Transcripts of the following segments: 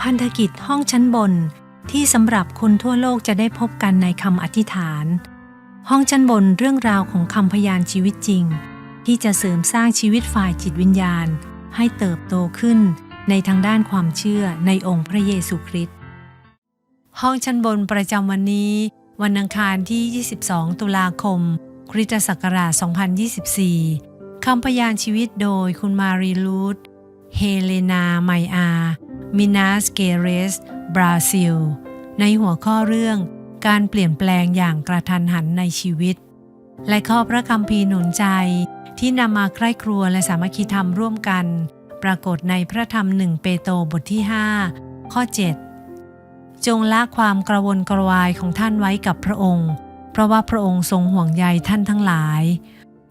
พันธกิจห้องชั้นบนที่สำหรับคนทั่วโลกจะได้พบกันในคำอธิษฐาน ห้องชั้นบนเรื่องราวของคำพยานชีวิตจริง ที่จะเสริมสร้างชีวิตฝ่ายจิตวิญญาณ ให้เติบโตขึ้นในทางด้านความเชื่อในองค์พระเยซูคริสต์ห้องชั้นบนประจำวันนี้ วันอังคารที่ 22 ตุลาคม คริสตศักราช 2024 คำพยานชีวิตโดยคุณมารีลูดเฮเลนาไมอา มินาสเกเรส บราซิล ในหัวข้อเรื่องการเปลี่ยนแปลงอย่างกระทันหันในชีวิต และข้อพระคัมภีร์หนุนใจที่นำมาใคร่ครัวและสามัคคีธรรมร่วมกัน ปรากฏในพระธรรมหนึ่งเปโตรบทที่ 5 ข้อ 7 จงละความกระวนกระวายของท่านไว้กับพระองค์ เพราะว่าพระองค์ทรงห่วงใยท่านทั้งหลาย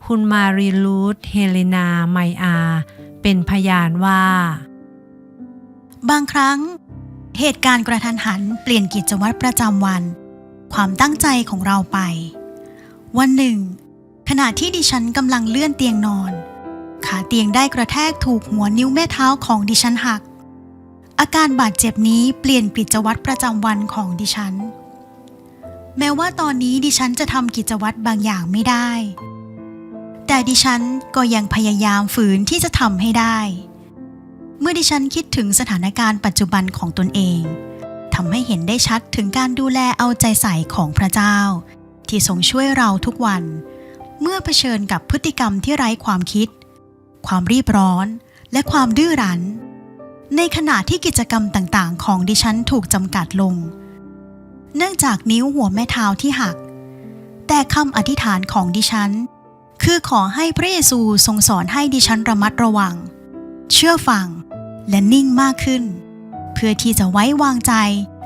คุณมารีลูดเฮเลนา ไมอา เป็นพยานว่า บางครั้ง เหตุการณ์กระทันหันเปลี่ยนกิจวัตรประจำวัน ความตั้งใจของเราไป วันหนึ่ง ขณะที่ดิฉันกำลังเลื่อนเตียงนอน ขาเตียงได้กระแทกถูกหัวนิ้วแม่เท้าของดิฉันหัก อาการบาดเจ็บนี้เปลี่ยนกิจวัตรประจำวันของดิฉัน แม้ว่าตอนนี้ดิฉันจะทำกิจวัตรบางอย่างไม่ได้ แต่ดิฉันก็ยังพยายามฝืนที่จะทำให้ได้ เมื่อดิฉันคิดถึงสถานการณ์ปัจจุบันของตนเองทำให้เห็นได้ชัดถึงการดูแลเอาใจใส่ของพระเจ้า ที่ทรงช่วยเราทุกวัน เมื่อเผชิญกับพฤติกรรมที่ไร้ความคิด ความรีบร้อนและความดื้อรั้น ในขณะที่กิจกรรมต่างๆ ของดิฉันถูกจำกัดลง เนื่องจากนิ้วหัวแม่เท้าที่หัก แต่คำอธิษฐานของดิฉัน คือขอให้พระเยซูทรงสอนให้ดิฉันระมัดระวัง เชื่อฟัง และนิ่งมากขึ้น เพื่อที่จะไว้วางใจ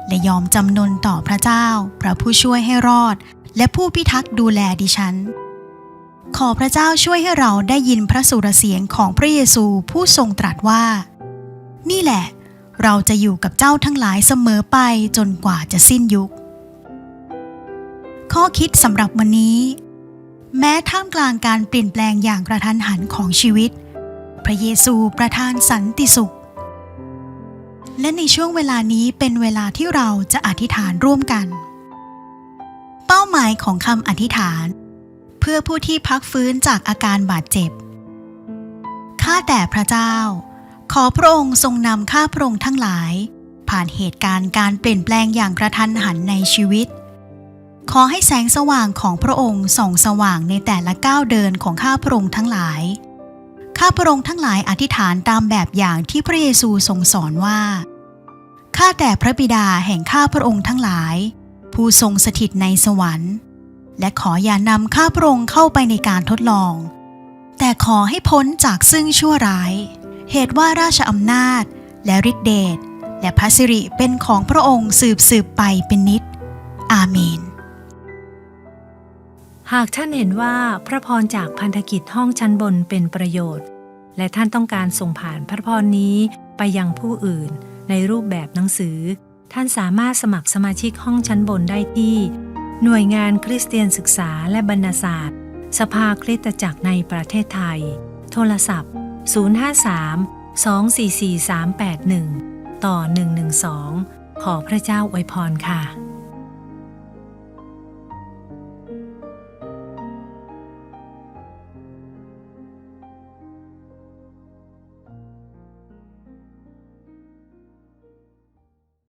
และยอมจำนนต่อพระเจ้า พระผู้ช่วยให้รอด และผู้พิทักษ์ดูแลดิฉัน ขอพระเจ้าช่วยให้เราได้ยินพระสุรเสียงของพระเยซูผู้ทรงตรัสว่า นี่แหละ เราจะอยู่กับเจ้าทั้งหลายเสมอไปจนกว่าจะสิ้นยุค ข้อคิดสำหรับวันนี้ แม้ท่ามกลางการเปลี่ยนแปลงอย่างกระทันหันของชีวิต พระเยซูประทานสันติสุข และในช่วงเวลานี้เป็นเวลาที่เราจะอธิษฐานร่วมกัน เป้าหมายของคำอธิษฐาน เพื่อผู้ที่พักฟื้นจากอาการบาดเจ็บ ข้าแต่พระเจ้า ขอพระองค์ทรงนำข้าพระองค์ทั้งหลาย ผ่านเหตุการณ์การเปลี่ยนแปลงอย่างกระทันหันในชีวิต ขอให้แสงสว่างของพระองค์ส่องสว่างในแต่ละก้าวเดินของข้าพระองค์ทั้งหลายข้าพระองค์ทั้งหลายอธิษฐานตามแบบอย่างที่พระเยซูทรงสอนว่า ข้าแต่พระบิดาแห่งข้าพระองค์ทั้งหลาย ผู้ทรงสถิตในสวรรค์ และขออย่านำข้าพระองค์เข้าไปในการทดลอง แต่ขอให้พ้นจากซึ่งชั่วร้าย เหตุว่าราชอำนาจและฤทธิเดชและพระสิริเป็นของพระองค์สืบสืบไปเป็นนิจอาเมน หากท่านเห็นว่าพระพรจากพันธกิจห้องชั้นบนเป็นประโยชน์ และท่านต้องการส่งผ่านพระพรนี้ไปยังผู้อื่น ในรูปแบบหนังสือ ท่านสามารถสมัครสมาชิกห้องชั้นบนได้ที่ หน่วยงานคริสเตียนศึกษาและบรรณศาสตร์ สภาคริสตจักรในประเทศไทย โทรศัพท์ 053 244 381 ต่อ 112 ขอพระเจ้าอวยพรค่ะ